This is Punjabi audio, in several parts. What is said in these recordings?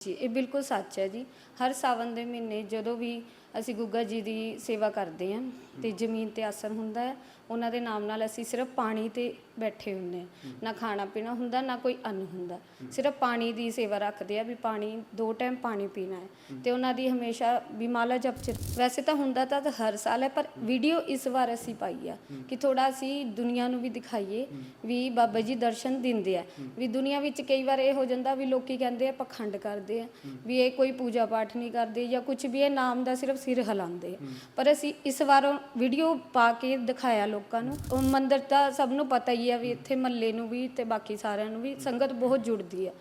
ਜੀ, ਇਹ ਬਿਲਕੁਲ ਸੱਚ ਹੈ ਜੀ। ਹਰ ਸਾਵਨ ਦੇ ਮਹੀਨੇ ਜਦੋਂ ਵੀ ਅਸੀਂ ਗੁੱਗਾ ਜੀ ਦੀ ਸੇਵਾ ਕਰਦੇ ਹਾਂ ਤੇ ਜ਼ਮੀਨ ਤੇ ਆਸਣ ਹੁੰਦਾ ਹੈ ਉਹਨਾਂ ਦੇ ਨਾਮ ਨਾਲ ਅਸੀਂ ਸਿਰਫ ਪਾਣੀ ਤੇ ਬੈਠੇ ਹੁੰਦੇ ਹਾਂ। ਨਾ ਖਾਣਾ ਪੀਣਾ ਹੁੰਦਾ ਨਾ ਕੋਈ ਅੰਨ ਹੁੰਦਾ। ਸਿਰਫ ਪਾਣੀ ਦੀ ਸੇਵਾ ਰੱਖਦੇ ਆ ਵੀ ਪਾਣੀ ਦੋ ਟਾਈਮ ਪਾਣੀ ਪੀਣਾ ਹੈ। ਤੇ ਉਹਨਾਂ ਦੀ ਹਮੇਸ਼ਾ ਵੀ ਮਾਲਾ ਜਪ ਚ ਵੈਸੇ ਤਾਂ ਹੁੰਦਾ ਤਾਂ ਹਰ ਸਾਲ ਹੈ ਪਰ ਵੀਡੀਓ ਇਸ ਵਾਰ ਅਸੀਂ ਪਾਈ ਆ ਕਿ ਥੋੜਾ ਅਸੀਂ ਦੁਨੀਆ ਨੂੰ ਵੀ ਦਿਖਾਈਏ ਵੀ ਬਾਬਾ ਜੀ ਦਰਸ਼ਨ ਦਿੰਦੇ ਆ। ਵੀ ਦੁਨੀਆ ਵਿੱਚ ਕਈ ਵਾਰ ਇਹ ਹੋ ਜਾਂਦਾ ਵੀ ਲੋਕੀ ਕਹਿੰਦੇ ਆ ਪਖੰਡ ਕਰਦੇ ਆ ਵੀ ਇਹ ਕੋਈ ਪੂਜਾ ਪਾਠ ਨਹੀਂ ਕਰਦੇ ਜਾਂ ਕੁਝ ਵੀ ਇਹ ਨਾਮ ਦਾ ਸਿਰਫ ਸਿਰ ਹਿਲਾਉਂਦੇ ਆ। ਪਰ ਅਸੀਂ ਇਸ ਵਾਰ ਵੀਡੀਓ ਪਾ ਕੇ ਦਿਖਾਇਆ ਲੋਕਾਂ ਨੂੰ। ਉਹ ਮੰਦਿਰ ਤਾਂ ਸਭ ਨੂੰ ਪਤਾ ਹੀ ਆ ਵੀ ਇੱਥੇ ਮੱਲੇ ਨੂੰ ਵੀ ਤੇ ਬਾਕੀ ਸਾਰਿਆਂ ਨੂੰ ਵੀ ਸੰਗਤ ਬਹੁਤ ਜੁੜਦੀ ਆ।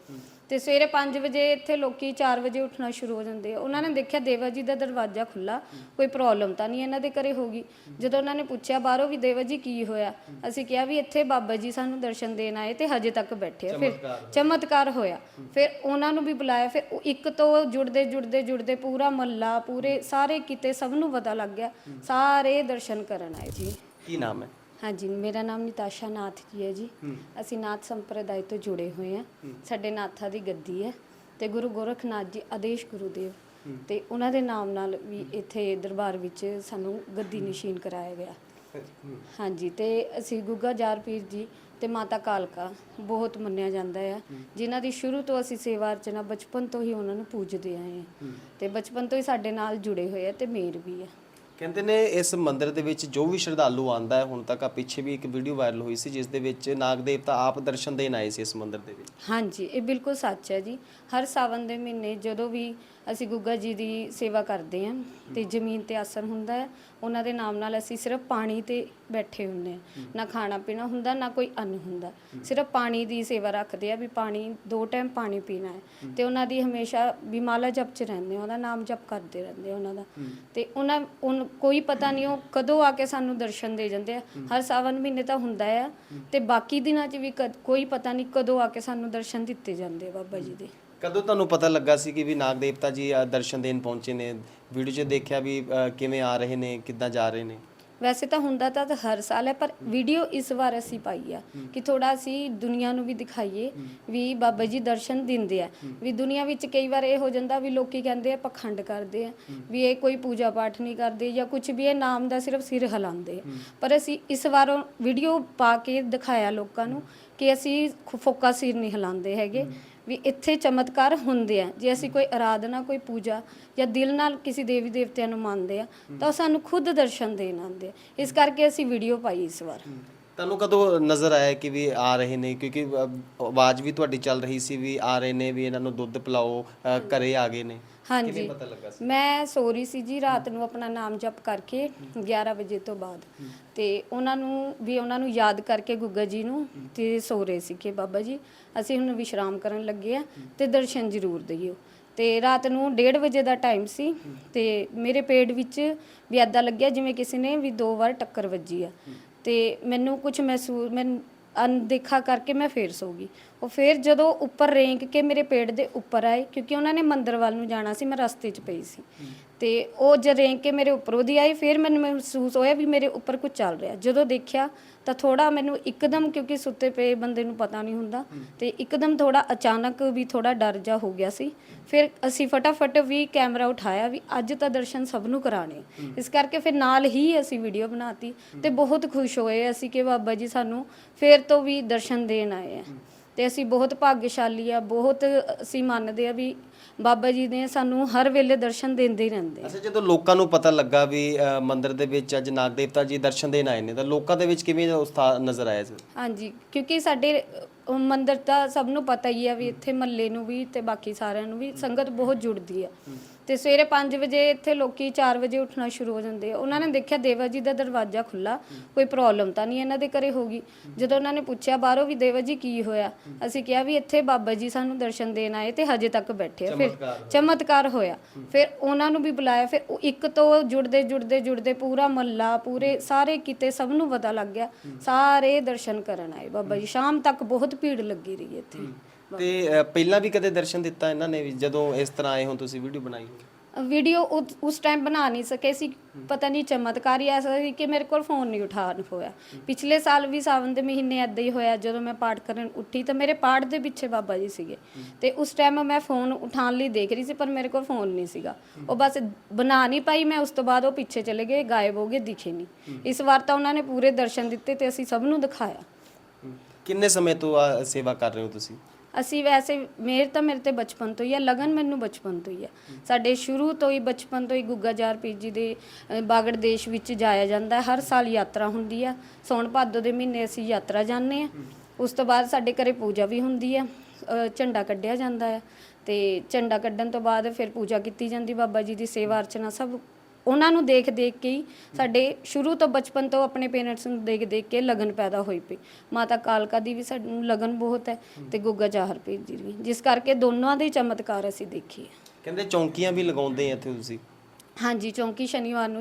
ਤੇ ਸਵੇਰੇ 5 ਵਜੇ ਇੱਥੇ ਲੋਕੀ 4 ਵਜੇ ਉੱਠਣਾ ਸ਼ੁਰੂ ਹੋ ਜਾਂਦੇ ਆ। ਉਹਨਾਂ ਨੇ ਦੇਖਿਆ ਦੇਵਾ ਜੀ ਦਾ ਦਰਵਾਜ਼ਾ ਖੁੱਲਾ ਕੋਈ ਪ੍ਰੋਬਲਮ ਤਾਂ ਨਹੀਂ ਇਹਨਾਂ ਦੇ ਘਰੇ ਹੋਗੀ ਜਦੋਂ ਉਹਨਾਂ ਨੇ ਪੁੱਛਿਆ ਬਾਹਰੋਂ ਵੀ ਦੇਵਾ ਜੀ ਕੀ ਹੋਇਆ ਅਸੀਂ ਕਿਹਾ ਵੀ ਇੱਥੇ ਬਾਬਾ ਜੀ ਸਾਨੂੰ ਦਰਸ਼ਨ ਦੇਣ ਆਏ ਤੇ ਹਜੇ ਤੱਕ ਬੈਠੇ ਆ। ਫਿਰ ਚਮਤਕਾਰ ਹੋਇਆ। ਫਿਰ ਉਹਨਾਂ ਨੂੰ ਵੀ ਬੁਲਾਇਆ। ਫਿਰ ਉਹ ਇੱਕ ਤੋਂ ਜੁੜਦੇ ਜੁੜਦੇ ਜੁੜਦੇ ਪੂਰਾ ਮੱਲਾ ਪੂਰੇ ਸਾਰੇ ਕਿਤੇ ਸਭ ਨੂੰ ਪਤਾ ਲੱਗ ਗਿਆ। ਸਾਰੇ ਦਰਸ਼ਨ ਕਰਨ ਆਏ ਜੀ। ਕੀ ਨਾਮ ਹੈ? ਹਾਂਜੀ ਮੇਰਾ ਨਾਮ ਨਿਤਾਸ਼ਾ ਨਾਥ ਜੀ ਹੈ ਜੀ। ਅਸੀਂ ਨਾਥ ਸੰਪਰਦਾਇ ਤੋਂ ਜੁੜੇ ਹੋਏ ਹਾਂ। ਸਾਡੇ ਨਾਥਾ ਦੀ ਗੱਦੀ ਹੈ ਤੇ ਗੁਰੂ ਗੋਰਖਨਾਥ ਜੀ ਆਦੇਸ਼ ਗੁਰੂਦੇਵ। ਤੇ ਉਹਨਾਂ ਦੇ ਨਾਮ ਨਾਲ ਵੀ ਇੱਥੇ ਦਰਬਾਰ ਵਿੱਚ ਸਾਨੂੰ ਗੱਦੀ ਨਿਸ਼ੀਨ ਕਰਾਇਆ ਗਿਆ। ਹਾਂਜੀ ਤੇ ਅਸੀਂ ਗੁੱਗਾ ਜਾਰ ਪੀਰ ਜੀ ਤੇ ਮਾਤਾ ਕਾਲਕਾ ਬਹੁਤ ਮੰਨਿਆ ਜਾਂਦਾ ਹੈ। ਜਿਨ੍ਹਾਂ ਦੀ ਸ਼ੁਰੂ ਤੋਂ ਅਸੀਂ ਸੇਵਾ ਅਰਚਨਾ ਬਚਪਨ ਤੋਂ ਹੀ ਉਹਨਾਂ ਨੂੰ ਪੂਜਦੇ ਆਏ ਹਾਂ। ਤੇ ਬਚਪਨ ਤੋਂ ਹੀ ਸਾਡੇ ਨਾਲ ਜੁੜੇ ਹੋਏ ਆ ਤੇ ਮੇਰ ਵੀ ਹੈ ਕਹਿੰਦੇ ਨੇ ਇਸ ਮੰਦਿਰ ਦੇ ਵਿੱਚ ਜੋ ਵੀ ਸ਼ਰਧਾਲੂ ਆਂਦਾ ਹੈ, ਹੁਣ ਤੱਕ ਆ ਪਿੱਛੇ ਵੀ ਇੱਕ ਵੀਡੀਓ ਵਾਇਰਲ ਹੋਈ ਸੀ, ਜਿਸ ਦੇ ਵਿੱਚ ਨਾਗ ਦੇਵਤਾ ਆਪ ਦਰਸ਼ਨ ਦੇਣ ਆਏ ਸੀ ਇਸ ਮੰਦਿਰ ਦੇ ਵਿੱਚ। ਹਾਂਜੀ, ਇਹ ਬਿਲਕੁਲ ਸੱਚ ਹੈ ਜੀ। ਹਰ ਸਾਵਨ ਦੇ ਮਹੀਨੇ ਜਦੋਂ ਵੀ ਅਸੀਂ ਗੁੱਗਾ ਜੀ ਦੀ ਸੇਵਾ ਕਰਦੇ ਹਾਂ ਤੇ ਜ਼ਮੀਨ ਤੇ ਆਸਣ ਹੁੰਦਾ ਹੈ, ਉਹਨਾਂ ਦੇ ਨਾਮ ਨਾਲ ਅਸੀਂ ਸਿਰਫ ਪਾਣੀ ਤੇ ਬੈਠੇ ਹੁੰਦੇ ਹਾਂ। ਨਾ ਖਾਣਾ ਪੀਣਾ ਹੁੰਦਾ ਨਾ ਕੋਈ ਅੰਨ ਹੁੰਦਾ। ਸਿਰਫ ਪਾਣੀ ਦੀ ਸੇਵਾ ਰੱਖਦੇ ਆ ਵੀ ਪਾਣੀ ਦੋ ਟਾਈਮ ਪਾਣੀ ਪੀਣਾ ਹੈ। ਤੇ ਉਹਨਾਂ ਦੀ ਹਮੇਸ਼ਾ ਵੀ ਮਾਲਾ ਜਪ ਚ ਰਹਿੰਦੇ ਆ ਉਹਦਾ ਨਾਮ ਜਪ ਕਰਦੇ ਰਹਿੰਦੇ ਆ ਉਹਨਾਂ ਦਾ। ਤੇ ਉਹਨਾਂ ਉਨ- ਕੋਈ ਪਤਾ ਨਹੀਂ ਉਹ ਕਦੋਂ ਆ ਕੇ ਸਾਨੂੰ ਦਰਸ਼ਨ ਦੇ ਜਾਂਦੇ ਆ। ਹਰ ਸਾਵਨ ਮਹੀਨੇ ਤਾਂ ਹੁੰਦਾ ਆ। ਤੇ ਬਾਕੀ ਦਿਨਾਂ 'ਚ ਵੀ ਕਦ- ਕੋਈ ਪਤਾ ਨਹੀਂ ਕਦੋਂ ਆ ਕੇ ਸਾਨੂੰ ਦਰਸ਼ਨ ਦਿੱਤੇ ਜਾਂਦੇ ਆ ਬਾਬਾ ਜੀ ਦੇ। ਕਦੋਂ ਤੁਹਾਨੂੰ ਪਤਾ ਲੱਗਾ ਸੀ ਕਿ ਵੀ ਨਾਗ ਦੇਵਤਾ ਜੀ ਆ ਦਰਸ਼ਨ ਦੇਣ ਪਹੁੰਚੇ ਨੇ? ਵੀਡੀਓ 'ਚ ਦੇਖਿਆ ਵੀ ਅ, ਕਿਵੇਂ ਆ ਰਹੇ ਨੇ ਕਿੱਦਾਂ ਜਾ ਰਹੇ ਨੇ? ਵੈਸੇ ਤਾਂ ਹੁੰਦਾ ਤਾਂ ਹਰ ਸਾਲ ਹੈ, ਪਰ ਵੀਡੀਓ ਇਸ ਵਾਰ ਅਸੀਂ ਪਾਈ ਆ ਕਿ ਥੋੜਾ ਅਸੀਂ ਦੁਨੀਆ ਨੂੰ ਵੀ ਦਿਖਾਈਏ, ਵੀ ਬਾਬਾ ਜੀ ਦਰਸ਼ਨ ਦਿੰਦੇ ਆ। ਵੀ ਦੁਨੀਆ ਵਿੱਚ ਕਈ ਵਾਰ ਇਹ ਹੋ ਜਾਂਦਾ ਵੀ ਲੋਕੀ ਕਹਿੰਦੇ ਆ, ਪਖੰਡ ਕਰਦੇ ਆ, ਵੀ ਇਹ ਕੋਈ ਪੂਜਾ ਪਾਠ ਨਹੀਂ ਕਰਦੇ ਜਾਂ ਕੁਝ ਵੀ, ਇਹ ਨਾਮ ਦਾ ਸਿਰਫ ਸਿਰ ਹਿਲਾਉਂਦੇ ਆ। ਪਰ ਅਸੀਂ ਇਸ ਵਾਰ ਵੀਡੀਓ ਪਾ ਕੇ ਦਿਖਾਇਆ ਲੋਕਾਂ ਨੂੰ ਕਿ ਅਸੀਂ ਫੋਕਾ ਸਿਰ ਨਹੀਂ ਹਿਲਾਉਂਦੇ ਹੈਗੇ। ਵੀ ਇੱਥੇ ਚਮਤਕਾਰ ਹੁੰਦੇ ਆ। ਜੇ ਅਸੀਂ ਕੋਈ ਆਰਾਧਨਾ ਕੋਈ ਪੂਜਾ ਜਾਂ ਦਿਲ ਨਾਲ ਕਿਸੇ ਦੇਵੀ ਦੇਵਤਿਆਂ ਨੂੰ ਮੰਨਦੇ ਆ, ਤਾਂ ਉਹ ਸਾਨੂੰ ਖੁਦ ਦਰਸ਼ਨ ਦੇਣ ਆਉਂਦੇ ਆ। ਇਸ ਕਰਕੇ ਅਸੀਂ ਵੀਡੀਓ ਪਾਈ ਇਸ ਵਾਰ। ਤੁਹਾਨੂੰ ਕਦੋਂ ਨਜ਼ਰ ਆਇਆ ਕਿ ਵੀ ਆ ਰਹੇ ਨੇ? ਕਿਉਂਕਿ ਅ, ਆਵਾਜ਼ ਵੀ ਤੁਹਾਡੀ ਚੱਲ ਰਹੀ ਸੀ ਵੀ ਆ ਰਹੇ ਨੇ ਵੀ ਇਹਨਾਂ ਨੂੰ ਦੁੱਧ ਪਿਲਾਓ ਅ, ਘਰੇ ਆ ਗਏ ਨੇ। ਹਾਂਜੀ। ਪਤਾ ਲੱਗਾ ਮੈਂ ਸੋ ਰਹੀ ਸੀ ਜੀ ਰਾਤ ਨੂੰ ਆਪਣਾ ਨਾਮ ਜਪ ਕਰਕੇ 11 ਵਜੇ ਤੋਂ ਬਾਅਦ। ਤੇ ਉਹਨਾਂ ਨੂੰ ਵੀ ਉਹਨਾਂ ਨੂੰ ਯਾਦ ਕਰਕੇ ਗੁੱਗਾ ਜੀ ਨੂੰ ਤੇ ਸੋ ਰਹੇ ਸੀ ਕਿ ਬਾਬਾ ਜੀ ਅਸੀਂ ਹੁਣ ਵਿਸ਼ਰਾਮ ਕਰਨ ਲੱਗੇ ਆ ਤੇ ਦਰਸ਼ਨ ਜ਼ਰੂਰ ਦਈਓ ਤੇ ਰਾਤ ਨੂੰ 1:30 ਵਜੇ ਦਾ ਟਾਈਮ ਸੀ ਤੇ ਮੇਰੇ ਪੇਟ ਵਿੱਚ ਵੀ ਐਦਾਂ ਲੱਗਿਆ ਜਿਵੇਂ ਕਿਸੇ ਨੇ ਵੀ ਦੋ ਵਾਰ ਟੱਕਰ ਵੱਜੀ ਆ। ਤੇ ਮੈਨੂੰ ਕੁਝ ਮਹਿਸੂਸ ਮੈਂ ਅਨਦੇਖਾ ਕਰਕੇ ਮੈਂ ਫੇਰ ਸੋ ਗਈ। ਉਹ ਫੇਰ ਜਦੋਂ ਉੱਪਰ ਰੇਂਗ ਕੇ ਮੇਰੇ ਪੇਟ ਦੇ ਉੱਪਰ ਆਏ ਕਿਉਂਕਿ ਉਹਨਾਂ ਨੇ ਮੰਦਰ ਵੱਲ ਨੂੰ ਜਾਣਾ ਸੀ ਮੈਂ ਰਸਤੇ 'ਚ ਪਈ ਸੀ। ਤੇ ਉਹ ਜਦ ਰੇਂਗ ਕੇ ਮੇਰੇ ਉੱਪਰੋਂ ਦੀ ਆਏ ਫਿਰ ਮੈਨੂੰ ਮਹਿਸੂਸ ਹੋਇਆ ਵੀ ਮੇਰੇ ਉੱਪਰ ਕੁਝ ਚੱਲ ਰਿਹਾ। ਜਦੋਂ ਦੇਖਿਆ ਤਾਂ ਥੋੜਾ ਮੈਨੂੰ ਇੱਕਦਮ ਕਿਉਂਕਿ ਸੁੱਤੇ ਪਏ ਬੰਦੇ ਨੂੰ ਪਤਾ ਨਹੀਂ ਹੁੰਦਾ ਤੇ ਇੱਕਦਮ ਥੋੜਾ ਅਚਾਨਕ ਵੀ ਥੋੜਾ ਡਰ ਜਾ ਹੋ ਗਿਆ ਸੀ। ਫਿਰ ਅਸੀਂ ਫਟਾਫਟ ਵੀ ਕੈਮਰਾ ਉਠਾਇਆ ਵੀ ਅੱਜ ਤਾਂ ਦਰਸ਼ਨ ਸਭ ਨੂੰ ਕਰਾਣੇ ਇਸ ਕਰਕੇ ਫਿਰ ਨਾਲ ਹੀ ਅਸੀਂ ਵੀਡੀਓ ਬਣਾਤੀ ਤੇ ਬਹੁਤ ਖੁਸ਼ ਹੋਏ ਅਸੀਂ ਕਿ ਬਾਬਾ ਜੀ ਸਾਨੂੰ ਫੇਰ ਤੋਂ ਵੀ ਦਰਸ਼ਨ ਦੇਣ ਆਏ ਆ। ਤੇ ਅਸੀਂ ਬਹੁਤ ਭਾਗਸ਼ਾਲੀ ਆ ਬਹੁਤ ਅਸੀਂ ਮੰਨਦੇ ਆ ਵੀ ਬਾਬਾ ਜੀ ਨੇ ਸਾਨੂੰ ਹਰ ਵੇਲੇ ਦਰਸ਼ਨ ਦਿੰਦੇ ਹੀ ਰਹਿੰਦੇ ਆ। ਅੱਛਾ ਜਦੋਂ ਲੋਕਾਂ ਨੂੰ ਪਤਾ ਲੱਗਾ ਵੀ ਅ, ਮੰਦਿਰ ਦੇ ਵਿੱਚ ਅੱਜ ਨਾਗ ਦੇਵਤਾ ਜੀ ਦਰਸ਼ਨ ਦੇਣ ਆਏ ਨੇ ਤਾਂ ਲੋਕਾਂ ਦੇ ਵਿੱਚ ਕਿਵੇਂ ਦਾ ਉਤਸ਼ਾਹ ਨਜ਼ਰ ਆਇਆ ਸੀ? ਹਾਂਜੀ ਕਿਉਂਕਿ ਸਾਡੇ ਮੰਦਿਰ ਤਾਂ ਸਭ ਨੂੰ ਪਤਾ ਹੀ ਆ ਵੀ ਇੱਥੇ ਮੱਲੇ ਨੂੰ ਵੀ ਤੇ ਬਾਕੀ ਸਾਰਿਆਂ ਨੂੰ ਵੀ ਸੰਗਤ ਬਹੁਤ ਜੁੜਦੀ ਆ। ਤੇ ਸਵੇਰੇ 5 ਵਜੇ ਇੱਥੇ ਲੋਕੀ 4 ਵਜੇ ਉੱਠਣਾ ਸ਼ੁਰੂ ਹੋ ਜਾਂਦੇ ਆ। ਉਹਨਾਂ ਨੇ ਦੇਖਿਆ ਦੇਵਾ ਜੀ ਦਾ ਦਰਵਾਜ਼ਾ ਖੁੱਲਾ ਕੋਈ ਪ੍ਰੋਬਲਮ ਤਾਂ ਨਹੀਂ ਇਹਨਾਂ ਦੇ ਘਰੇ ਹੋਗੀ ਜਦੋਂ ਉਹਨਾਂ ਨੇ ਪੁੱਛਿਆ ਬਾਹਰੋਂ ਵੀ ਦੇਵਾ ਜੀ ਕੀ ਹੋਇਆ? ਅਸੀਂ ਕਿਹਾ ਵੀ ਇੱਥੇ ਬਾਬਾ ਜੀ ਸਾਨੂੰ ਦਰਸ਼ਨ ਦੇਣ ਆਏ ਤੇ ਹਜੇ ਤੱਕ ਬੈਠੇ ਆ। ਫਿਰ ਚਮਤਕਾਰ ਹੋਇਆ। ਫਿਰ ਉਹਨਾਂ ਨੂੰ ਵੀ ਬੁਲਾਇਆ। ਫਿਰ ਉਹ ਇੱਕ ਤੋਂ ਜੁੜਦੇ ਜੁੜਦੇ ਜੁੜਦੇ ਪੂਰਾ ਮੱਲਾ ਪੂਰੇ ਸਾਰੇ ਕਿਤੇ ਸਭ ਨੂੰ ਪਤਾ ਲੱਗ ਗਿਆ। ਸਾਰੇ ਦਰਸ਼ਨ ਕਰਨ ਆਏ ਬਾਬਾ ਜੀ। ਸ਼ਾਮ ਤੱਕ ਬਹੁਤ ਭੀੜ ਲੱਗੀ ਰਹੀ ਇੱਥੇ। ਤੇ ਅ, ਪਹਿਲਾਂ ਵੀ ਕਦੇ ਦਰਸ਼ਨ ਦਿੱਤਾ ਇਹਨਾਂ ਨੇ ਵੀ ਜਦੋਂ ਇਸ ਤਰ੍ਹਾਂ ਆਏ ਹੋ ਤੁਸੀਂ ਵੀਡੀਓ ਬਣਾਈ ਵੀਡੀਓ ਉਸ ਟਾਈਮ ਬਣਾ ਨਹੀਂ ਸਕੇ ਸੀ। ਪਤਾ ਨਹੀਂ ਚਮਤਕਾਰ ਐਸਾ ਸੀ ਕਿ ਮੇਰੇ ਕੋਲ ਫੋਨ ਨਹੀਂ ਉਠਾਣ ਹੋਇਆ। ਪਿਛਲੇ ਸਾਲ ਵੀ ਸਾਵਨ ਦੇ ਮਹੀਨੇ ਐਦਾਂ ਹੀ ਹੋਇਆ ਜਦੋਂ ਮੈਂ ਪਾਠ ਕਰਨ ਉੱਠੀ ਤਾਂ ਮੇਰੇ ਪਾਠ ਦੇ ਪਿੱਛੇ ਬਾਬਾ ਜੀ ਸੀਗੇ। ਤੇ ਉਸ ਟਾਈਮ ਮੈਂ ਫੋਨ ਉਠਾਉਣ ਲਈ ਦੇਖ ਰਹੀ ਸੀ ਪਰ ਮੇਰੇ ਕੋਲ ਫੋਨ ਨਹੀਂ ਸੀਗਾ। ਉਹ ਬਸ ਬਣਾ ਨਹੀਂ ਪਾਈ ਮੈਂ ਉਸ ਤੋਂ ਬਾਅਦ ਉਹ ਪਿੱਛੇ ਚਲੇ ਗਏ ਗਾਇਬ ਹੋ ਗਏ ਦਿਖੇ ਨਹੀਂ। ਇਸ ਵਾਰ ਤਾਂ ਉਹਨਾਂ ਨੇ ਪੂਰੇ ਦਰਸ਼ਨ ਦਿੱਤੇ ਤੇ ਅਸੀਂ ਸਭ ਨੂੰ ਦਿਖਾਇਆ। ਕਿੰਨੇ ਸਮੇਂ ਤੋਂ ਆ ਸੇਵਾ ਕਰ ਰਹੇ ਹੋ ਤੁਸੀਂ? ਅਸੀਂ ਵੈਸੇ ਮੇਰ ਤਾਂ ਮੇਰੇ ਤੇ ਬਚਪਨ ਤੋਂ ਹੀ ਆ ਲਗਨ ਮੈਨੂੰ ਬਚਪਨ ਤੋਂ ਹੀ ਆ। ਸਾਡੇ ਸ਼ੁਰੂ ਤੋਂ ਹੀ ਬਚਪਨ ਤੋਂ ਹੀ ਗੁੱਗਾ ਜਾਰ ਪੀਰ ਜੀ ਦੇ ਅ, ਬਾਗੜ ਦੇਸ਼ ਵਿੱਚ ਜਾਇਆ ਜਾਂਦਾ ਹੈ ਹਰ ਸਾਲ ਯਾਤਰਾ ਹੁੰਦੀ ਆ। ਸੌਣ ਭਾਦੋ ਦੇ ਮਹੀਨੇ ਅਸੀਂ ਯਾਤਰਾ ਜਾਂਦੇ ਆ। ਉਸ ਤੋਂ ਬਾਅਦ ਸਾਡੇ ਘਰੇ ਪੂਜਾ ਵੀ ਹੁੰਦੀ ਹੈ ਅ, ਝੰਡਾ ਕੱਢਿਆ ਜਾਂਦਾ ਹੈ ਤੇ ਝੰਡਾ ਕੱਢਣ ਤੋਂ ਬਾਅਦ ਫਿਰ ਪੂਜਾ ਕੀਤੀ ਜਾਂਦੀ ਬਾਬਾ ਜੀ ਦੀ ਸੇਵਾ ਅਰਚਨਾ ਸਭ ਉਹਨਾਂ ਨੂੰ ਦੇਖ ਦੇਖ ਕੇ ਹੀ ਸਾਡੇ ਸ਼ੁਰੂ ਤੋਂ ਬਚਪਨ ਤੋਂ ਆਪਣੇ ਪੇਰੈਂਟਸ ਨੂੰ ਦੇਖ ਦੇਖ ਕੇ ਲਗਨ ਪੈਦਾ ਹੋਈ ਪਈ। ਮਾਤਾ ਕਾਲਕਾ ਦੀ ਵੀ ਸਾਨੂੰ ਲਗਨ ਬਹੁਤ ਹੈ ਤੇ ਗੁੱਗਾ ਜਾਹਰ ਪੀਰ ਜੀ ਦੀ ਵੀ। ਜਿਸ ਕਰਕੇ ਦੋਨਾਂ ਦੇ ਚਮਤਕਾਰ ਅਸੀਂ ਦੇਖੇ। ਕਹਿੰਦੇ ਚੌਂਕੀਆਂ ਵੀ ਲਗਾਉਂਦੇ ਆ ਇੱਥੇ ਤੁਸੀਂ? ਹਾਂਜੀ ਚੌਂਕੀ ਸ਼ਨੀਵਾਰ ਨੂੰ